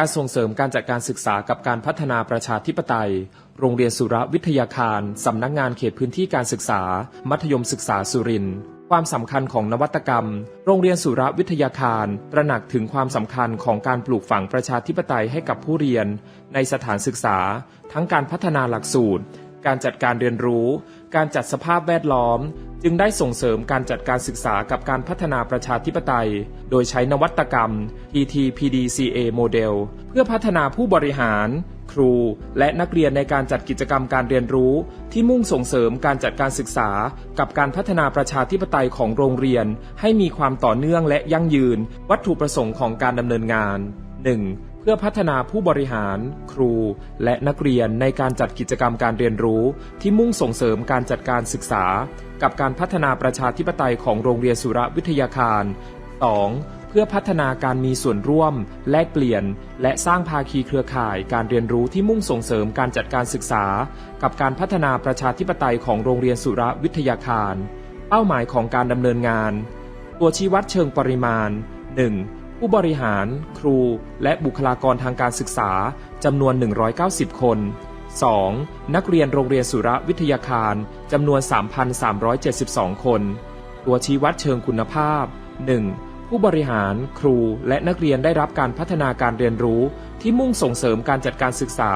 การส่งเสริมการจัดการศึกษากับการพัฒนาประชาธิปไตย โรงเรียนสุรวิทยาคาร สำนักงานเขตพื้นที่การศึกษา มัธยมศึกษาสุรินทร์ ความสำคัญของนวัตกรรม โรงเรียนสุรวิทยาคาร ตระหนักถึงความสำคัญของการปลูกฝังประชาธิปไตยให้กับผู้เรียน ในสถานศึกษา ทั้งการพัฒนาหลักสูตร การจัดการเรียนรู้ การจัดสภาพแวดล้อม จึงได้ส่งเสริมการจัดการศึกษากับการพัฒนาประชาธิปไตย โดยใช้นวัตกรรม TTPDCA โมเดล เพื่อพัฒนาผู้บริหาร ครู และนักเรียนในการจัดกิจกรรมการเรียนรู้ ที่มุ่งส่งเสริมการจัดการศึกษา กับการพัฒนาประชาธิปไตยของโรงเรียน ให้มีความต่อเนื่องและยั่งยืน วัตถุประสงค์ของการดำเนินงาน 1. เพื่อพัฒนาผู้บริหาร ครู และนักเรียนในการจัดกิจกรรมการเรียนรู้ ที่มุ่งส่งเสริมการจัดการศึกษา กับการพัฒนาประชาธิปไตยของโรงเรียนสุรวิทยาคาร 2. เพื่อพัฒนาการมีส่วนร่วม แลกเปลี่ยน และสร้างภาคีเครือข่ายการเรียนรู้ที่มุ่งส่งเสริมการจัดการศึกษา กับการพัฒนาประชาธิปไตยของโรงเรียนสุรวิทยาคาร เป้าหมายของการดำเนินงาน ตัวชี้วัดเชิงปริมาณ 1. ผู้บริหาร ครู และบุคลากรทางการศึกษาจำนวน 190 คน 2. นักเรียนโรงเรียนสุรวิทยาคารจำนวน 3,372 คน ตัวชี้วัดเชิงคุณภาพ 1. ผู้บริหาร ครู และนักเรียนได้รับการพัฒนาการเรียนรู้ ที่มุ่งส่งเสริมการจัดการศึกษา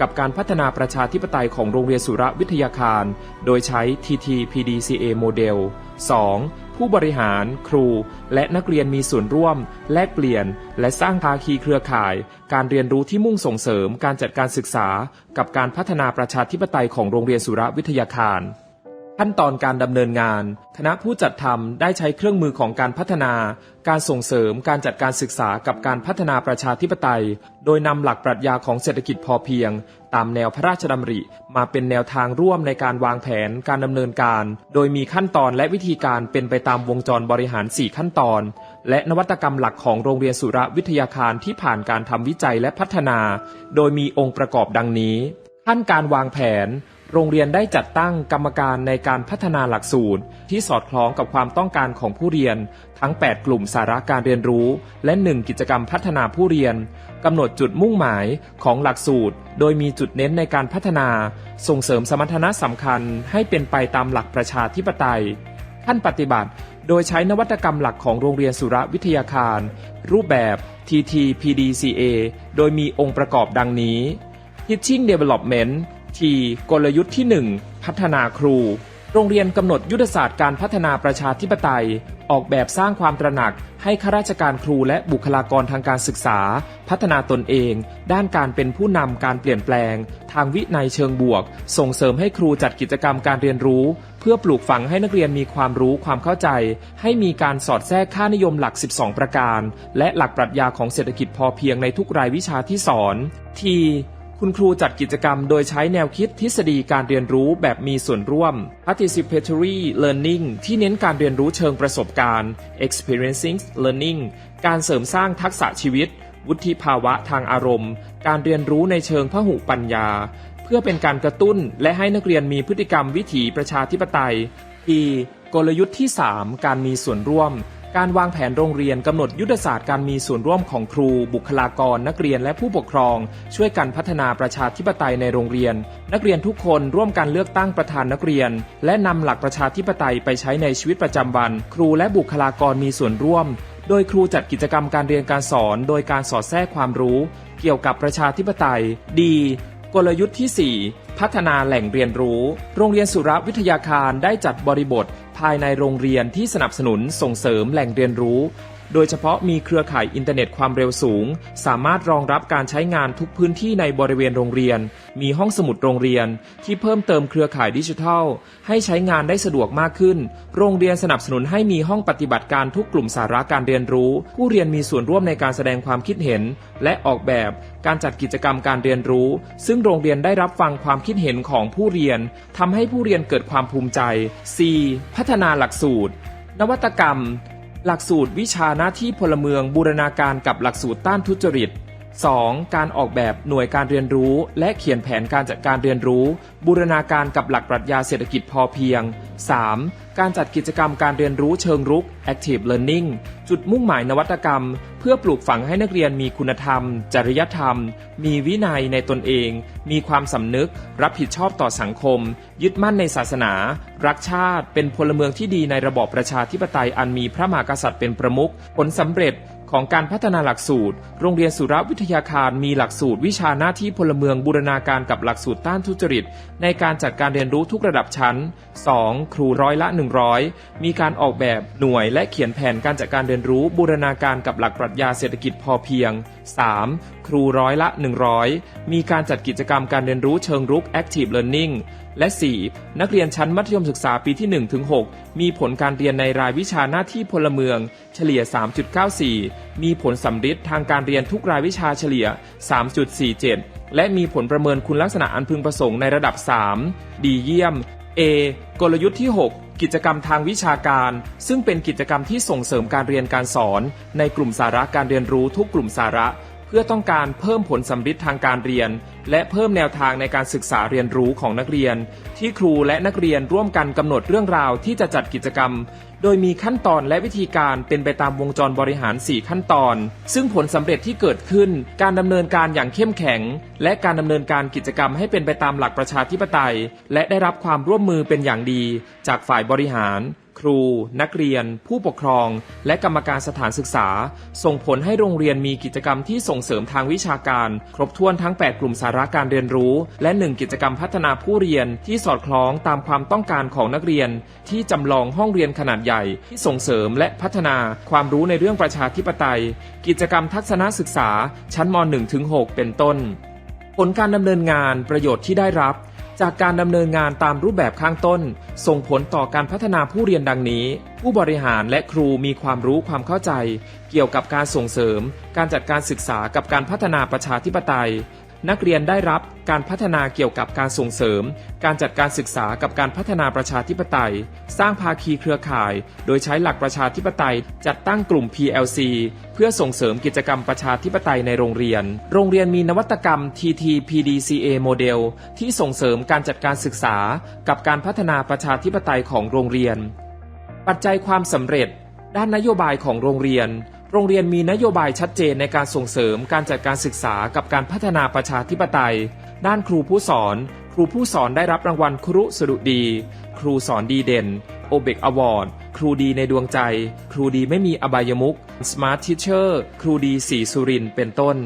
กับการพัฒนาประชาธิปไตยของโรงเรียนสุรวิทยาคาร โดยใช้ TTPDCA โมเดล 2. ผู้บริหาร ครู และนักเรียนมีส่วนร่วม แลกเปลี่ยน และสร้างภาคีเครือข่าย การเรียนรู้ที่มุ่งส่งเสริมการจัดการศึกษา กับการพัฒนาประชาธิปไตยของโรงเรียนสุรวิทยาคาร ขั้นตอนการดำเนินงาน คณะผู้จัดทำได้ใช้เครื่องมือของการพัฒนา การส่งเสริมการจัดการศึกษากับการพัฒนาประชาธิปไตย โดยนำหลักปรัชญาของเศรษฐกิจพอเพียง ตามแนวพระราชดำริ มาเป็นแนวทางร่วมในการวางแผนการดำเนินการ โดยมีขั้นตอนและวิธีการเป็นไปตามวงจรบริหาร 4 ขั้นตอน และนวัตกรรมหลักของโรงเรียนสุรวิทยาคารที่ผ่านการทำวิจัยและพัฒนา โดยมีองค์ประกอบดังนี้ขั้นการวางแผน โรงเรียนได้จัดตั้งกรรมการในการพัฒนาหลักสูตร ที่สอดคล้องกับความต้องการของผู้เรียน ทั้ง 8 กลุ่มสาระการเรียนรู้ และ 1 กิจกรรมพัฒนาผู้เรียนกำหนดจุดมุ่งหมายของหลักสูตร โดยมีจุดเน้นในการพัฒนา ส่งเสริมสมรรถนะสำคัญให้เป็นไปตามหลักประชาธิปไตย ขั้นปฏิบัติ โดยใช้นวัตกรรมหลักของโรงเรียนสุรวิทยาคาร รูปแบบ TTPDCA โดยมีองค์ประกอบดังนี้ Teaching Development T กลยุทธ์ที่ 1 พัฒนาครู โรงเรียนกำหนดยุทธศาสตร์การพัฒนาประชาธิปไตย ออกแบบสร้างความตระหนักให้ข้าราชการครูและบุคลากรทางการศึกษา พัฒนาตนเอง ด้านการเป็นผู้นำการเปลี่ยนแปลง ทางวินัยเชิงบวก ส่งเสริมให้ครูจัดกิจกรรมการเรียนรู้ เพื่อปลูกฝังให้นักเรียนมีความรู้ความเข้าใจ ให้มีการสอดแทรกค่านิยมหลัก 12 ประการ และหลักปรัชญาของเศรษฐกิจพอเพียงในทุกรายวิชาที่สอน ที คุณครูจัดกิจกรรมโดยใช้แนวคิดทฤษฎีการเรียนรู้แบบมีส่วนร่วม participatory learning ที่เน้นการเรียนรู้เชิงประสบการณ์ experiencing learning การเสริมสร้างทักษะชีวิต วุฒิภาวะทางอารมณ์ การเรียนรู้ในเชิงพหุปัญญา เพื่อเป็นการกระตุ้นและให้นักเรียนมีพฤติกรรมวิถีประชาธิปไตย E กลยุทธ์ที่ 3 การมีส่วนร่วม การวางแผนโรงเรียนกำหนดยุทธศาสตร์การมีส่วนร่วมของครู บุคลากร นักเรียนและผู้ปกครอง ช่วยกันพัฒนาประชาธิปไตยในโรงเรียน นักเรียนทุกคนร่วมกันเลือกตั้งประธานนักเรียน และนำหลักประชาธิปไตยไปใช้ในชีวิตประจำวัน ครูและบุคลากรมีส่วนร่วม โดยครูจัดกิจกรรมการเรียนการสอน โดยการสอดแทรกความรู้ เกี่ยวกับประชาธิปไตย ดี กลยุทธ์ที่ 4 พัฒนาแหล่งเรียนรู้ โรงเรียนสุรวิทยาคารได้จัดบริบท ภายในโรงเรียนที่สนับสนุนส่งเสริมแหล่งเรียนรู้ โดยเฉพาะมีเครือข่ายอินเทอร์เน็ตความเร็วสูง สามารถรองรับการใช้งานทุกพื้นที่ในบริเวณโรงเรียน มีห้องสมุดโรงเรียน ที่เพิ่มเติมเครือข่ายดิจิทัล ให้ใช้งานได้สะดวกมากขึ้น โรงเรียนสนับสนุนให้มีห้องปฏิบัติการทุกกลุ่มสาระการเรียนรู้ ผู้เรียนมีส่วนร่วมในการแสดงความคิดเห็น และออกแบบการจัดกิจกรรมการเรียนรู้ ซึ่งโรงเรียนได้รับฟังความคิดเห็นของผู้เรียนทำให้ผู้เรียนเกิดความภูมิใจ C พัฒนาหลักสูตร นวัตกรรม หลักสูตรวิชาหน้าที่พลเมืองบูรณาการกับหลักสูตรต้านทุจริต 2. การออกแบบหน่วยการเรียนรู้ และเขียนแผนการจัดการเรียนรู้ บูรณาการกับหลักปรัชญาเศรษฐกิจพอเพียง 3. การจัดกิจกรรมการเรียนรู้เชิงรุก active learning จุดมุ่งหมายนวัตกรรม เพื่อปลูกฝังให้นักเรียนมีคุณธรรม จริยธรรม มีวินัยในตนเอง มีความสำนึก รับผิดชอบต่อสังคม ยึดมั่นในศาสนา รักชาติ เป็นพลเมืองที่ดีในระบอบประชาธิปไตยอันมีพระมหากษัตริย์เป็นประมุขผลสำเร็จ ของการพัฒนาหลักสูตร โรงเรียนสุรวิทยาคารมีหลักสูตร วิชาหน้าที่พลเมืองบูรณาการกับหลักสูตรต้านทุจริต ในการจัดการเรียนรู้ทุกระดับชั้น 2. ครูร้อยละ 100 มีการออกแบบหน่วยและเขียนแผนการจัดการเรียนรู้บูรณาการกับหลักปรัชญาเศรษฐกิจพอเพียง 3. ครูร้อยละ 100 มีการจัดกิจกรรมการเรียนรู้เชิงรุก active learning และ 4. นักเรียนชั้นมัธยมศึกษาปีที่1ถึง6มีผลการเรียนในรายวิชาหน้าที่พลเมือง เฉลี่ย 3.94 มีผลสำริดทางการเรียนทุกรายวิชาเฉลี่ย 3.47 และมีผลประเมินคุณลักษณะอันพึงประสงค์ในระดับ 3 ดีเยี่ยม A กลยุทธ์ที่ 6 กิจกรรมทางวิชาการ ซึ่งเป็นกิจกรรมที่ส่งเสริมการเรียนการสอน ในกลุ่มสาระการเรียนรู้ทุกกลุ่มสาระ เพื่อต้องการเพิ่มผลสำฤทธิ์ทางการเรียน และเพิ่มแนวทางในการศึกษาเรียนรู้ของนักเรียน ที่ครูและนักเรียนร่วมกันกำหนดเรื่องราวที่จะจัดกิจกรรม โดยมีขั้นตอนและวิธีการเป็นไปตามวงจรบริหาร 4 ขั้นตอน ซึ่งผลสำเร็จที่เกิดขึ้น การดำเนินการอย่างเข้มแข็ง และการดำเนินการกิจกรรมให้เป็นไปตามหลักประชาธิปไตย และได้รับความร่วมมือเป็นอย่างดี จากฝ่ายบริหาร ครู นักเรียน ผู้ปกครอง และกรรมการสถานศึกษา ส่งผลให้โรงเรียนมีกิจกรรมที่ส่งเสริมทางวิชาการ ครบถ้วนทั้ง 8 กลุ่มสาระการเรียนรู้ และ 1 กิจกรรมพัฒนาผู้เรียนที่สอดคล้องตามความต้องการของนักเรียน ที่จำลองห้องเรียนขนาดใหญ่ ที่ส่งเสริมและพัฒนาความรู้ในเรื่องประชาธิปไตย กิจกรรมทัศนศึกษา ชั้นม .1-6 เป็นต้น ผลการดำเนินงานประโยชน์ที่ได้รับ จากการดำเนินงานตามรูปแบบข้างต้น ส่งผลต่อการพัฒนาผู้เรียนดังนี้ ผู้บริหารและครูมีความรู้ความเข้าใจ เกี่ยวกับการส่งเสริม การจัดการศึกษากับการพัฒนาประชาธิปไตย นักเรียนได้รับการพัฒนาเกี่ยวกับการส่งเสริม การจัดการศึกษากับการพัฒนาประชาธิปไตย สร้างภาคีเครือข่าย โดยใช้หลักประชาธิปไตย จัดตั้งกลุ่ม PLC เพื่อส่งเสริมกิจกรรมประชาธิปไตยในโรงเรียน โรงเรียนมีนวัตกรรม TTPDCA โมเดลที่ส่งเสริมการจัดการศึกษา กับการพัฒนาประชาธิปไตยของโรงเรียน ปัจจัยความสำเร็จ ด้านนโยบายของโรงเรียน โรงเรียนมีนโยบายชัดเจนในการส่งเสริมการจัดการศึกษากับการพัฒนาประชาธิปไตย ด้านครูผู้สอน ครูผู้สอนได้รับรางวัลครุสดุดี ครูสอนดีเด่นโอเบกอวอร์ดครูดีในดวงใจ ครูดีไม่มีอบายมุก Smart Teacher ครูดีสีสุรินเป็นต้น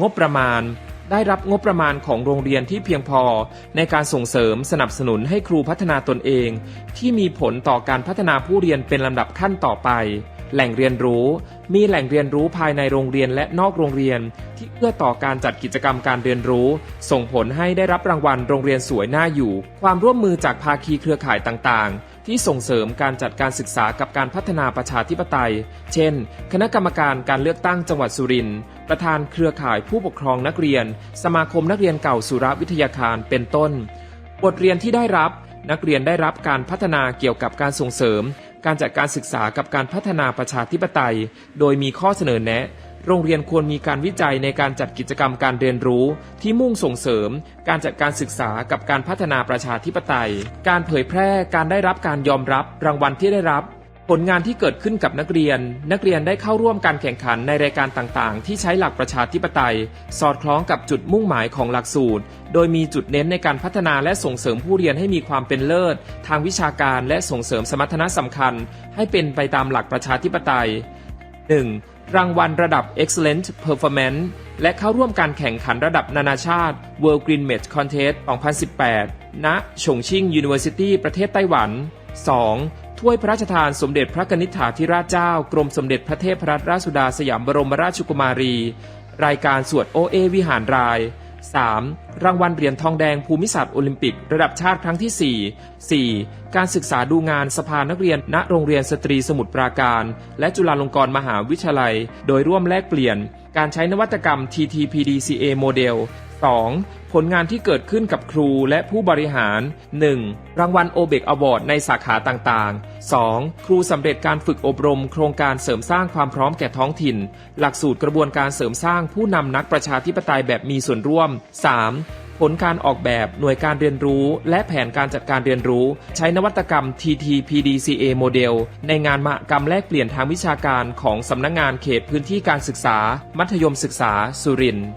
งบประมาณได้รับงบประมาณของโรงเรียนที่เพียงพอ ในการส่งเสริมสนับสนุนให้ครูพัฒนาตนเอง ที่มีผลต่อการพัฒนาผู้เรียนเป็นลำดับขั้นต่อไป แหล่งเรียนรู้ มีแหล่งเรียนรู้ภายในโรงเรียนและนอกโรงเรียน ที่เอื้อต่อการจัดกิจกรรมการเรียนรู้ ส่งผลให้ได้รับรางวัลโรงเรียนสวยน่าอยู่ ความร่วมมือจากภาคีเครือข่ายต่างๆ ที่ส่งเสริมการจัดการศึกษากับการพัฒนาประชาธิปไตย เช่น คณะกรรมการการเลือกตั้งจังหวัดสุรินทร์ประธานเครือข่ายผู้ปกครองนักเรียน สมาคมนักเรียนเก่าสุรวิทยาคารเป็นต้น บทเรียนที่ได้รับนักเรียนได้รับการพัฒนาเกี่ยวกับการส่งเสริม การจัดการศึกษากับการพัฒนาประชาธิปไตย โดยมีข้อเสนอแนะ โรงเรียนควรมีการวิจัยในการจัดกิจกรรมการเรียนรู้ ที่มุ่งส่งเสริม การจัดการศึกษากับการพัฒนาประชาธิปไตย การเผยแพร่การได้รับการยอมรับ รางวัลที่ได้รับ ผลงานที่เกิดขึ้นกับนักเรียน นักเรียนได้เข้าร่วมการแข่งขันในรายการต่างๆ ที่ใช้หลักประชาธิปไตย สอดคล้องกับจุดมุ่งหมายของหลักสูตร โดยมีจุดเน้นในการพัฒนาและส่งเสริมผู้เรียนให้มีความเป็นเลิศ ทางวิชาการและส่งเสริมสมรรถนะสำคัญ ให้เป็นไปตามหลักประชาธิปไตย 1. รางวัลระดับ Excellent Performance และเข้าร่วมการแข่งขันระดับนานาชาติ World Green Match Contest 2018ณฉงชิ่ง University ประเทศไต้หวัน 2. ถ้วยพระราชทานสมเด็จพระกนิษฐาธิราชเจ้า กรมสมเด็จพระเทพรัตนราชสุดาสยามบรมราชกุมารี รายการสวดโอเอวิหารราย 3. รางวัลเหรียญทองแดงภูมิศาสตร์โอลิมปิก ระดับชาติครั้งที่ 4 4. การศึกษาดูงานสภานักเรียน ณโรงเรียนสตรีสมุทรปราการ และจุฬาลงกรณ์มหาวิทยาลัย โดยร่วมแลกเปลี่ยน การใช้นวัตกรรม TTPDCA โมเดล 2. ผลงานที่เกิดขึ้นกับครูและผู้บริหาร 1. รางวัลโอเบกอวอร์ดในสาขาต่างๆ 2. ครูสำเร็จการฝึกอบรม โครงการเสริมสร้างความพร้อมแก่ท้องถิ่น หลักสูตรกระบวนการเสริมสร้างผู้นำนักประชาธิปไตยแบบมีส่วนร่วม 3. ผลการออกแบบหน่วยการเรียนรู้ และแผนการจัดการเรียนรู้ ใช้นวัตกรรม TTPDCA โมเดล ในงานมหกรรมแลกเปลี่ยนทางวิชาการของสำนักงงานเขตพื้นที่การศึกษา มัธยมศึกษา สุรินทร์